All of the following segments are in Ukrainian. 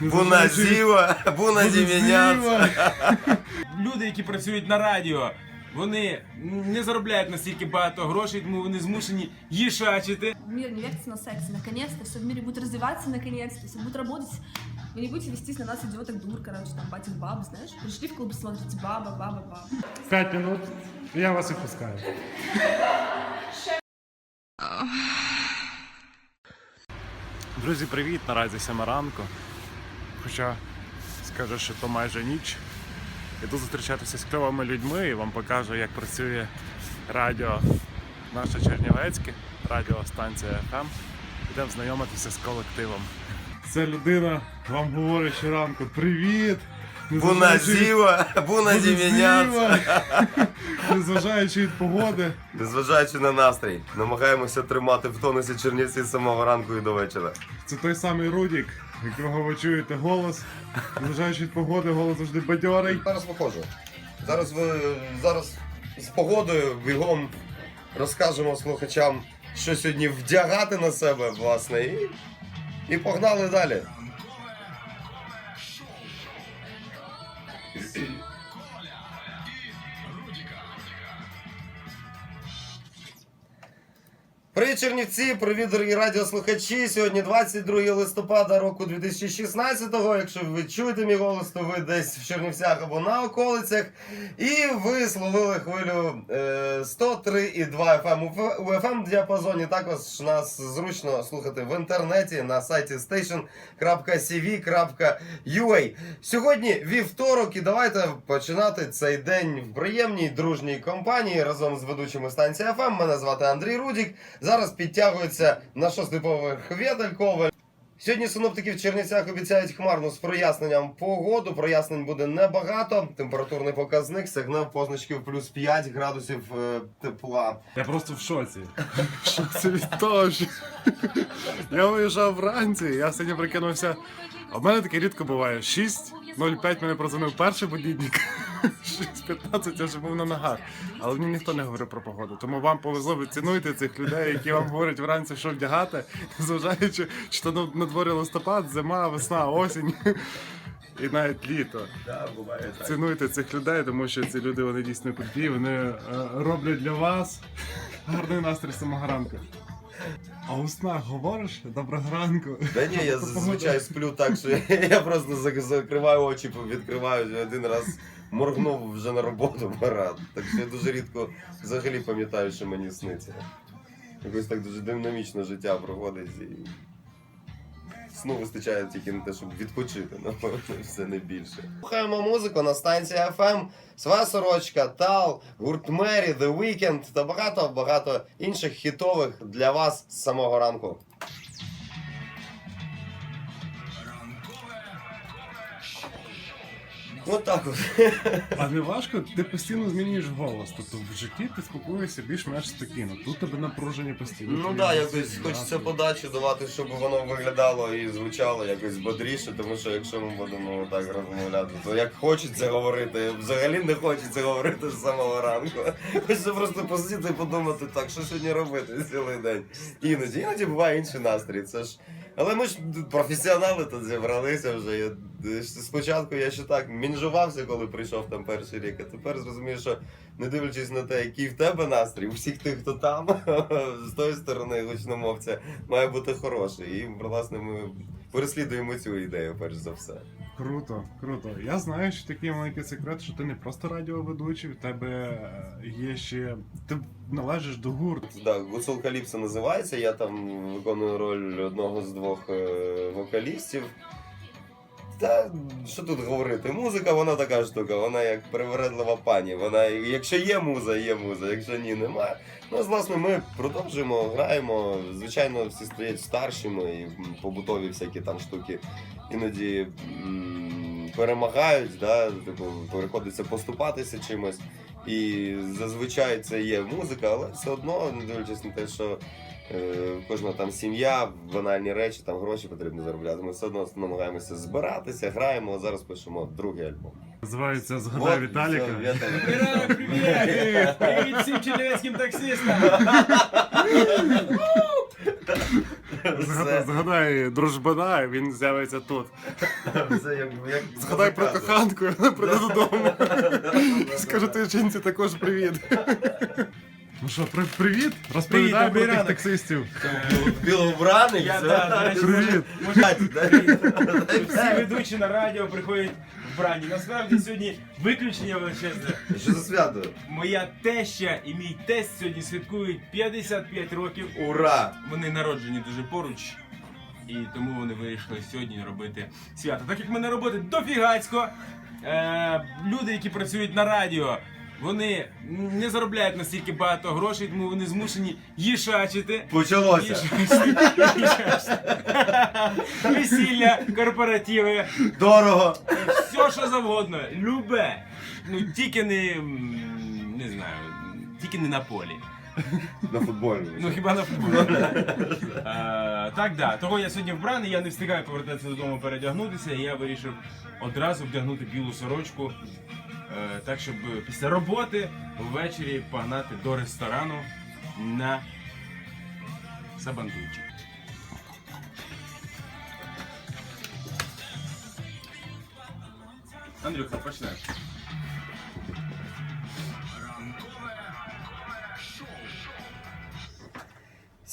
Буназіва, буназіміняться. Люди, які працюють на радіо, вони не заробляють настільки багато грошей, тому вони змушені їшачити. Мир не вертится на сексе. Наконец-то все в мире будет развиваться, наконец-то. Все будет работать. Вы не будете вестись на нас идиоток дур, короче, там, батик бабы, знаешь? Пришли в клуб, смотрите, баба, баба, баба. П'ять минут, я вас відпускаю. Друзі, привіт! Наразі сьома ранку. Хоча скажу, що то майже ніч. Іду зустрічатися з кльовими людьми і вам покажу, як працює радіо наше Чернівецьке, радіостанція FM. Йдемо знайомитися з колективом. Ця людина вам говорить щоранку привіт! Буназіва, буназіміняться. Незважаючи від погоди, Незважаючи на настрій, намагаємося тримати в тонусі Чернівці з самого ранку і до вечора. Це той самий Рудік, якого ви чуєте голос. Незважаючи від погоди, голос завжди бадьорий. Зараз виходжу. Зараз ви зараз з погодою бігом розкажемо слухачам, що сьогодні вдягати на себе, власне, і, і погнали далі. Привіт, Чернівці! Привіт, дорогі радіослухачі! Сьогодні 22 листопада року 2016-го. Якщо ви чуєте мій голос, то ви десь в Чернівцях або на околицях. І ви словили хвилю е, 103,2 FM у у FM діапазоні. Також нас зручно слухати в інтернеті на сайті station.cv.ua. Сьогодні вівторок, і давайте починати цей день в приємній дружній компанії разом з ведучими станції FM. Мене звати Андрій Рудік. Зараз підтягується на шостий поверх Коваль. Сьогодні синоптики в Чернівцях обіцяють хмарну з проясненням погоду. Прояснень буде небагато. Температурний показник сягнув позначки в плюс 5 градусів е, тепла. Я просто в шоці. В шоці від того, що я виїжджав вранці, я сьогодні прикинувся. А в мене таке рідко буває. 6.05 мене прозвонив перший будильник. 6.15 я вже був на ногах. Але мені ніхто не говорив про погоду. Тому вам повезло, ви цінуйте цих людей, які вам говорять вранці, що вдягати, незважаючи, що на, дворі листопад, зима, весна, осінь. І навіть літо. Да, буває так. Цінуйте цих людей, тому що ці люди вони дійсно круті, вони е, роблять для вас гарний настрій самого ранку. А у снах говориш доброго ранку. Та ні, я зазвичай сплю так, що я просто зак- закриваю очі, відкриваю один раз моргнув вже на роботу парад. Так що я дуже рідко взагалі пам'ятаю, що мені сниться. Якось так дуже динамічно життя проходить і сну вистачає тільки на те, щоб відпочити, напевно, все не більше. Слухаємо музику на станції FM, Сва сорочка, Тал, гурт Мері, The Weeknd та багато-багато інших хітових для вас з самого ранку. Ну так от. А не важко, ти постійно змінюєш голос. Тобто в житті ти спілкуєшся більш-менш спокійно. Тут тебе напруження постійно. Ну так, да, якось хочеться подачу давати, щоб воно виглядало і звучало якось бодріше, тому що якщо ми будемо так розмовляти, то як хочеться говорити, взагалі не хочеться говорити з самого ранку. Хочеться просто посидіти і подумати, так, що сьогодні робити цілий день. Іноді, іноді буває інший настрій. Це ж. Але ми ж професіонали тут зібралися вже. Спочатку я ще так мінжувався, коли прийшов там перший рік, а тепер зрозумів, що не дивлячись на те, який в тебе настрій, у всіх тих, хто там, з тої сторони гучномовця, має бути хороший. І, власне, ми переслідуємо цю ідею, перш за все. Круто, круто. Я знаю, що такий маленький секрет, що ти не просто радіоведучий, в тебе е, є ще. Ти належиш до гурту. Так, Гуцул Каліпсо називається. Я там виконую роль одного з двох е, вокалістів. Та що тут говорити? Музика, вона така штука, вона як привередлива пані. Вона, якщо є муза, є муза, якщо ні, немає. Ну, власне, ми продовжуємо, граємо. Звичайно, всі стоять старшими і побутові всякі там штуки іноді м, перемагають, да? типу, приходиться поступатися чимось. І зазвичай це є музика, але все одно, не дивлячись на те, що кожна там сім'я, банальні речі, там гроші потрібно заробляти. Ми все одно намагаємося збиратися, граємо. Зараз пишемо другий альбом. Називається Згадай Вот, Віталіка. Привіт! Привіт! Привіт всім чернівецьким таксистам! Згадай, дружбана, він з'явиться тут. Згадай про коханку, прийде додому. Скажу ти жінці також привіт. Ну що, при- привіт? Розповідай добрий про тих ранок. таксистів. Біловбраний. Я, да, до речі, Привіт. Всі ведучі на радіо приходять вбрані. Насправді сьогодні виключення величезне. Що за свято? Моя теща і мій тесть сьогодні святкують 55 років. Ура! Вони народжені дуже поруч. І тому вони вирішили сьогодні робити свято. Так як мене роботи дофігацько, е, люди, які працюють на радіо, вони не заробляють настільки багато грошей, тому вони змушені їшачити. Почалося. Їжачити. Весілля, корпоративи, Дорого. все що завгодно, любе. Ну тільки не. не знаю, тільки не на полі. На футбольному. Ну хіба на футболі. Е, Так, да. Того я сьогодні вбраний, я не встигаю повертатися додому передягнутися, і я вирішив одразу вдягнути білу сорочку. Е, Так, щоб після роботи ввечері погнати до ресторану на Сабандуйчик. Андрюха, почнеш.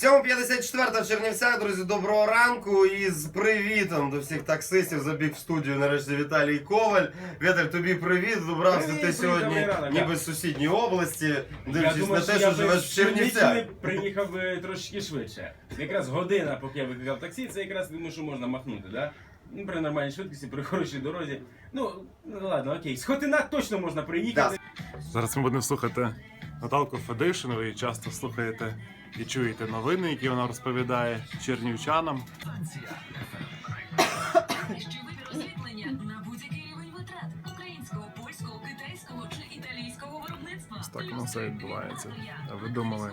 7.54 в Чернівцях, друзі, доброго ранку і з привітом до всіх таксистів забіг в студію нарешті Віталій Коваль. Віталь, тобі привіт. Добрався Привіт, ти привіт, сьогодні добрий ніби з сусідньої області, Я дивлячись на те, я що би живеш в Чернівцях. Приїхав би трошки швидше. Якраз година, поки я викликав таксі, це якраз думаю, що можна махнути, да? Ну, при нормальній швидкості, при хорошій дорозі. Ну, ну ладно, окей. З Хотина точно можна приїхати. Зараз ми будемо слухати Наталку Федишин, ви її часто слухаєте і чуєте новини, які вона розповідає чернівчанам. Ще вибір освітлення на будь-який рівень витрат українського, польського, китайського чи італійського виробництва. Ось так воно все відбувається. А ви думали?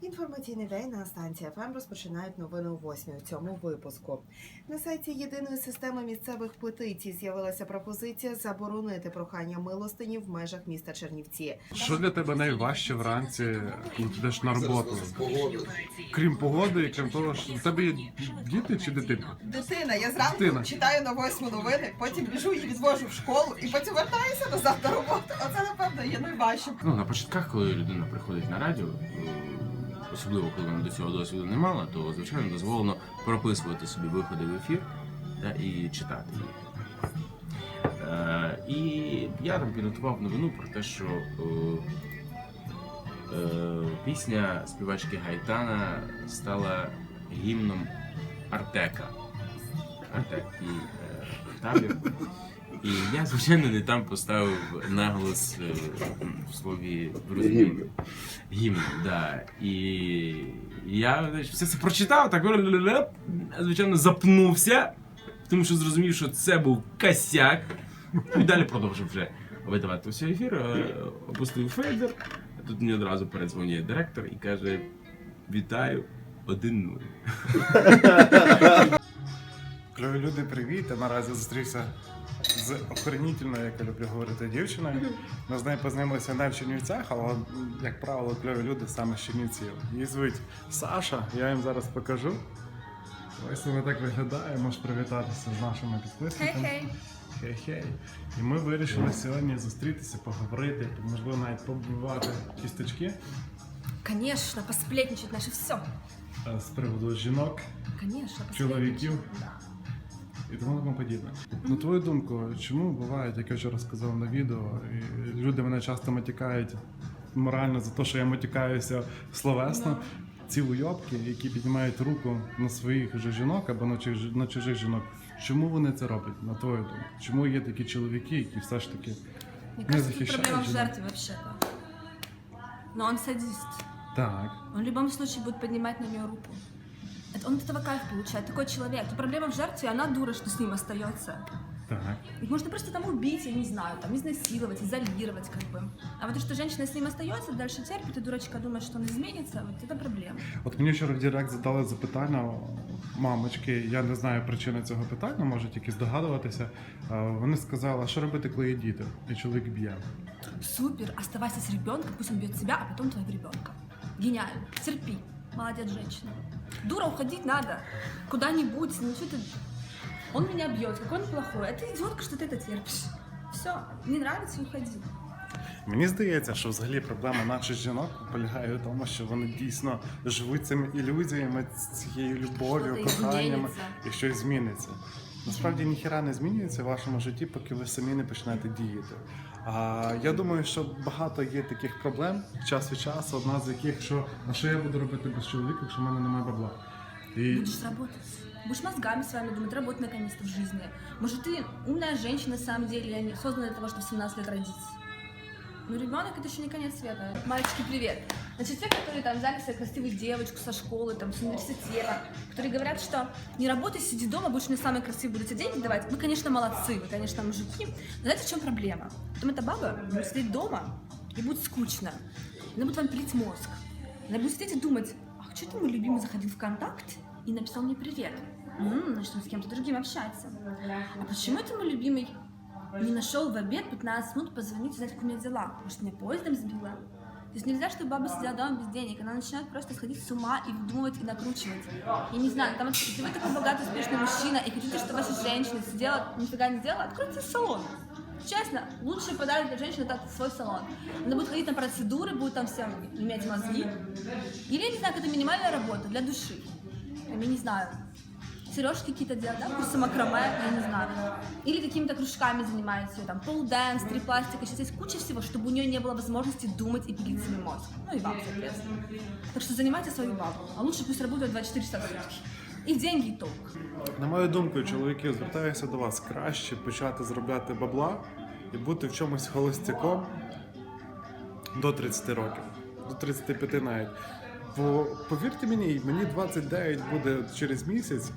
Інформаційний день на станції ФМ розпочинають новини о 8 у цьому випуску. На сайті єдиної системи місцевих петицій з'явилася пропозиція заборонити прохання милостині в межах міста Чернівці. Що для тебе найважче вранці, коли ти йдеш на роботу? Крім погоди, і крім того, що у тебе є діти чи дитинка? Дитина, я зранку Дитина. читаю на восьму новини, потім біжу її відвожу в школу і потім вертаюся назад на роботу. Оце напевно є найважче. Ну, на початках, коли людина приходить на радіо, особливо коли вона до цього досвіду не мала, то звичайно дозволено прописувати собі виходи в ефір та, і читати їх. Е, і я там підготував новину про те, що е, е, пісня співачки Гайтана стала гімном Артека. Артек і е, табір. І я, звичайно, не там поставив наголос е, в слові в розумінні. Гімн. Да. І я значить, все це прочитав, так звичайно, запнувся, тому що зрозумів, що це був косяк. Ну, І далі продовжив вже видавати все ефір, е, опустив фейдер. Тут мені одразу передзвонює директор і каже: Вітаю, 1-0. Кльові люди, привіт. Я наразі зустрівся з охренітельною, як я люблю говорити, дівчиною. Ми з нею познайомилися не в Чернівцях, але, як правило, кльові люди саме з Чернівців. Її звуть Саша, я їм зараз покажу. Ось вона так виглядає, можеш привітатися з нашими підписниками. Хей-хей. Хей-хей. І ми вирішили сьогодні зустрітися, поговорити, можливо, навіть побивати кісточки Конечно, посплетничать наше все. з приводу жінок Конечно, Чоловіків? Да. І тому тому подібне. На твою думку, чому буває, як я вчора сказав на відео, і люди мене часто матікають морально за те, що я матікаюся словесно. Ці уйобки, які піднімають руку на своїх же жінок або на чужих, на чужих жінок, чому вони це роблять, на твою думку? Чому є такі чоловіки, які все ж таки Мне Не кажется, тут захищает проблема в жена. жертве вообще-то. Но он садист. так, Он в любом случае будет поднимать на нее руку Это он от этого кайф получает, такой человек. И проблема в жертве, она дура, что с ним остается. так. Их можно просто там убить, я не знаю, там изнасиловать, изолировать как бы. А вот то, что женщина с ним остается, дальше терпит, и дурочка думает, что он изменится, вот это проблема. От мені вчора в Директ задали запитання мамочки, я не знаю причини цього питання, можу тільки здогадуватися. е, Вони сказали, що робити, коли є діти, і чоловік б'є. Супер, оставайся с ребенком, пусть он бьет себя, а потом твоего ребенка. Гениально. Терпи. Молодец, женщина. Дура, уходить надо. Куда-нибудь, ну что ты... Он меня бьет, какой он плохой. А ты идиотка, что ты это терпишь. Все, не нравится, уходи. Мені здається, що взагалі проблема наших жінок полягає в тому, що вони дійсно живуть цими ілюзіями, цією любов'ю, Що-то коханням, зміниться. і щось зміниться. Насправді ніхіра не змінюється в вашому житті, поки ви самі не почнете діяти. А я думаю, що багато є таких проблем час від часу, одна з яких, що а що я буду робити без чоловіка, якщо в мене немає бабла. І Будешь работать. Будешь мозгами с вами думать, работать наконец-то в жизни. Может, ты умная женщина на самом деле, а не создана для того, чтобы в 17 лет родиться. Но ребенок это еще не конец света. Мальчики, привет. Значит, те, которые там взяли себе красивую девочку со школы, там, с университета, которые говорят, что не работай, сиди дома, будешь мне самые красивые будут тебе деньги давать. Вы, конечно, молодцы, вы, конечно, мужики. Но знаете, в чем проблема? Потом эта баба будет сидеть дома, и будет скучно. Она будет вам пилить мозг. Она будет сидеть и думать, а что это мой любимый заходил в контакт и написал мне привет? М, значит, он с кем-то другим общается. А почему это мой любимый не нашел в обед 15 минут позвонить, узнать, как у меня дела? Может, меня поездом сбила? Есть нельзя, чтобы баба сидела дома без денег. Она начинает просто сходить с ума и выдумывать, и накручивать. Я не знаю, там, если вы такой богатый, успешный мужчина и хотите, чтобы ваша женщина сидела, нифига не делала, откройте салон. Честно, лучший подарок для женщины это свой салон. Она будет ходить на процедуры, будет там всем иметь мозги. Или, не знаю, какая-то минимальная работа для души. Я не знаю, сережки какие-то делать, да, курсы макраме, я не знаю. Или какими-то кружками занимается, там, пол-дэнс, три-пластика, сейчас есть куча всего, чтобы у нее не было возможности думать и пилить себе мозг. Ну и вам, соответственно. Так что занимайте свою бабу, а лучше пусть работает 24 часа в сутки. И деньги, и толк. На мою думку, чоловіки, звертаюся до вас краще почати заробляти бабла і бути в чомусь холостяком до 30 років, до 35 навіть. Бо повірте мені, мені 29 буде через місяць.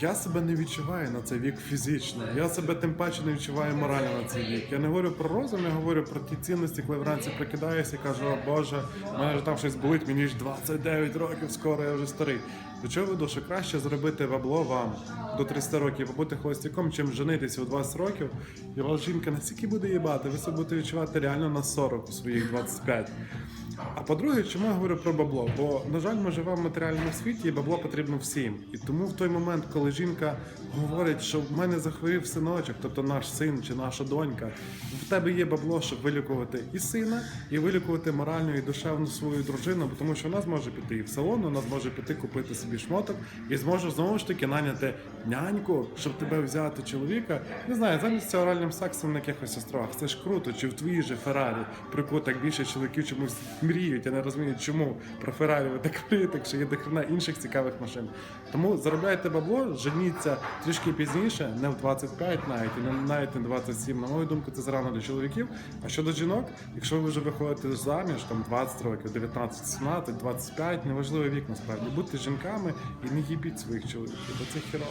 Я себе не відчуваю на цей вік фізично. Я себе тим паче не відчуваю морально на цей вік. Я не говорю про розум, я говорю про ті цінності, коли вранці прокидаюся і кажу, о Боже, в мене ж там щось болить, мені ж 29 років, скоро я вже старий. До чого веду, що краще зробити бабло вам до 30 років, побути холостяком, чим женитися у 20 років, і вас жінка настільки буде їбати, ви себе будете відчувати реально на 40 у своїх 25. А по-друге, чому я говорю про бабло? Бо, на жаль, ми живемо в матеріальному світі, і бабло потрібно всім. І тому в той момент, коли жінка говорить, що в мене захворів синочок, тобто наш син чи наша донька, в тебе є бабло, щоб вилікувати і сина, і вилікувати морально і душевно свою дружину, тому що вона зможе піти і в салон, вона зможе піти купити собі шмоток і зможе знову ж таки наняти няньку, щоб тебе взяти чоловіка. Не знаю, замість цього оральним сексом на якихось островах. Це ж круто, чи в твоїй же Феррарі, про більше чоловіків чомусь мріють. Я не розумію, чому про Феррарі ви так мрієте, якщо є дохрена інших цікавих машин. Тому заробляйте бабло, женіться трішки пізніше, не в 25 навіть, і не навіть не 27. На мою думку, це зарано для чоловіків. А щодо жінок, якщо ви вже виходите заміж, там 20 років, 19, 17, 25, неважливий вік насправді. Будьте жінками і не їбіть своїх чоловіків, бо це хірово.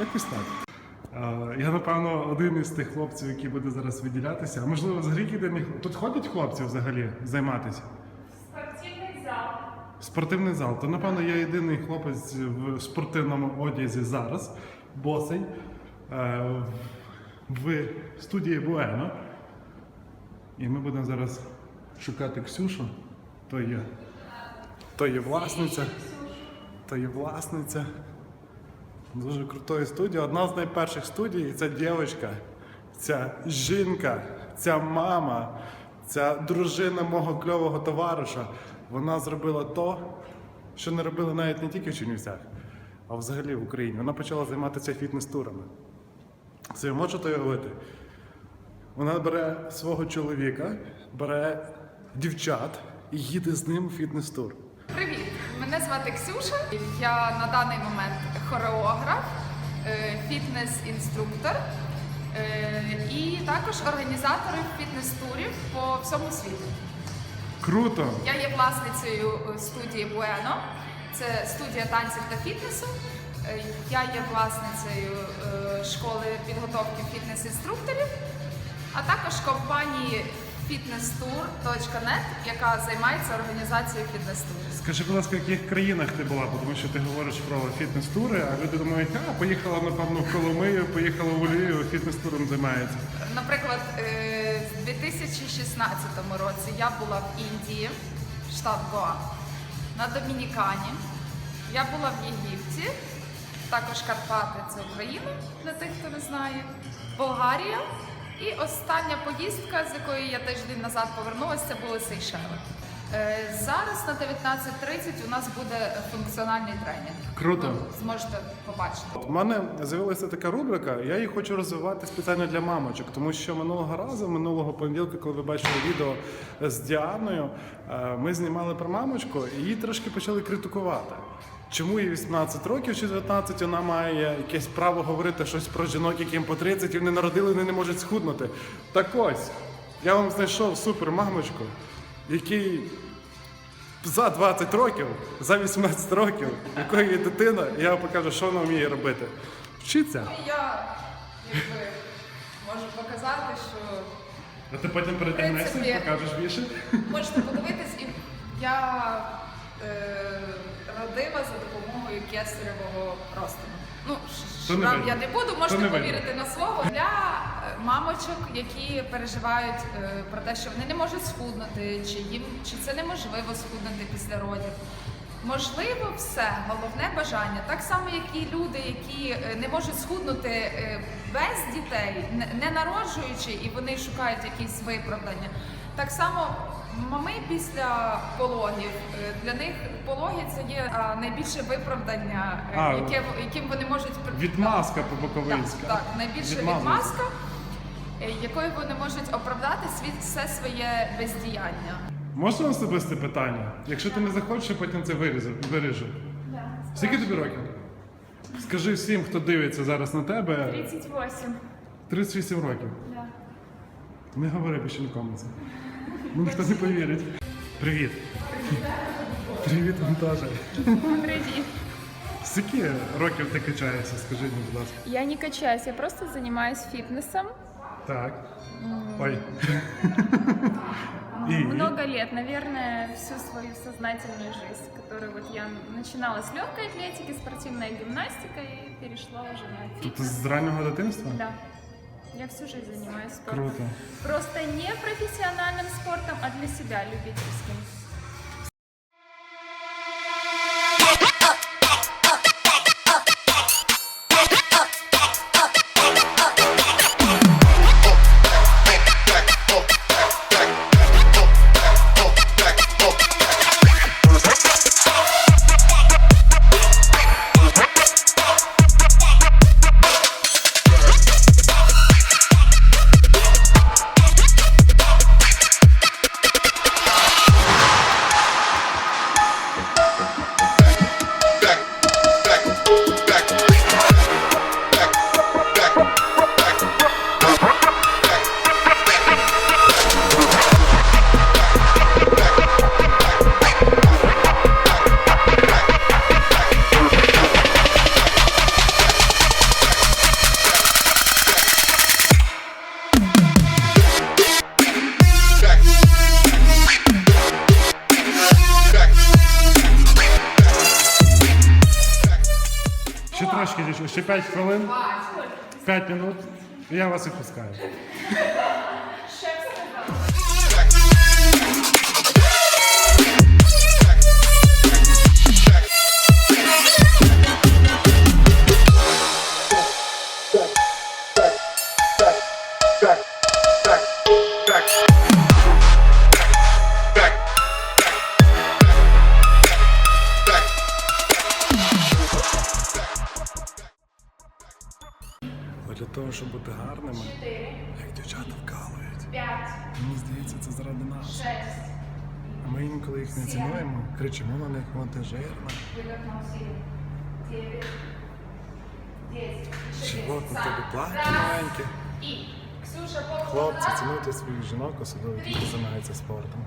Якось так. Я, напевно, один із тих хлопців, який буде зараз виділятися. А можливо, взагалі єдиний Тут ходять хлопці взагалі займатися? Спортивний зал. Спортивний зал. То, напевно, я єдиний хлопець в спортивному одязі зараз, босий, е, в студії Буено. І ми будемо зараз шукати Ксюшу. То є, то є власниця. То є власниця. Дуже крутої студії. Одна з найперших студій і ця дівчинка, ця жінка, ця мама, ця дружина мого кльового товариша. Вона зробила то, що не робили навіть не тільки в Чернівцях, а взагалі в Україні. Вона почала займатися фітнес-турами. Це можете уявити? Вона бере свого чоловіка, бере дівчат і їде з ним у фітнес-тур. Привіт! Мене звати Ксюша. Я на даний момент хореограф, е, фітнес-інструктор е, і також організатор фітнес-турів по всьому світу. Круто! Я є власницею е, студії Bueno. Це студія танців та фітнесу. Я є власницею школи підготовки фітнес-інструкторів, а також компанії fitnesstour.net, яка займається організацією фітнес-турів. Скажи, будь ласка, в яких країнах ти була? Тому що ти говориш про фітнес-тури, а люди думають, а поїхала, напевно, в Коломию, поїхала в Львів, фітнес-туром займається. Наприклад, е, в 2016 році я була в Індії, штат Гоа, на Домінікані. Я була в Єгипті, також Карпати це Україна, для тих, хто не знає, Болгарія. І остання поїздка, з якої я тиждень назад повернулася, це були Сейшели. Е, Зараз на 19.30 у нас буде функціональний тренінг. Круто. Ви зможете побачити. У мене з'явилася така рубрика, я її хочу розвивати спеціально для мамочок, тому що минулого разу, минулого понеділка, коли ви бачили відео з Діаною, е, ми знімали про мамочку і її трошки почали критикувати. Чому їй 18 років чи 19 вона має якесь право говорити щось про жінок, яким по 30 і вони народили, вони не можуть схуднути. Так ось, я вам знайшов супер мамочку, який за 20 років, за 18 років, якої є дитина, я вам покажу, що вона вміє робити. Вчиться. Я якби можу показати, що А ти потім перетягнешся і принципі- покажеш більше. можете подивитись, і я е, родила за допомогою кесаревого розтину. Ну, То не шрам видно. я не буду, можете не видно. повірити на слово. Для е, мамочок, які переживають е, про те, що вони не можуть схуднути, чи їм чи це неможливо схуднути після родів. Можливо, все, головне бажання. Так само, як і люди, які е, не можуть схуднути е, без дітей, не- не народжуючи, і вони шукають якісь виправдання. Так само мами після пологів е, для них пологи це є а, найбільше виправдання, е, А, яке яким вони можуть Відмазка по так, так, найбільша відмазка, е, якою вони можуть оправдати світ все своє бездіяння. Можна особисте питання? Якщо ти не захочеш, я потім це вирізу, виріжу. Скільки тобі років? Скажи всім, хто дивиться зараз на тебе. 38. 38 років. Да. Не говори більше нікому це. Ну ніхто не повірить. Привіт. Привіт, вантажа. Привет. Скільки років ти качаєшся, скажи мені, будь ласка. Я не качаюсь, я просто занимаюсь фитнесом. Так. Ой. И? Много лет, наверное, всю свою сознательную жизнь, которую вот я начинала с легкой атлетики, спортивная гимнастика и перешла уже на Тобто фитнес. з раннього дитинства? Да. Я всю жизнь занимаюсь спортом. Круто. Просто не профессиональным спортом, а для себя любительским. Ще 5 хвилин. 5 минут. І я вас відпускаю. Цінуємо, кричимо на них, вантажерна. у тебе маленьке? Ксюша, Хлопці, цінуйте своїх жінок, особливо які займаються спортом.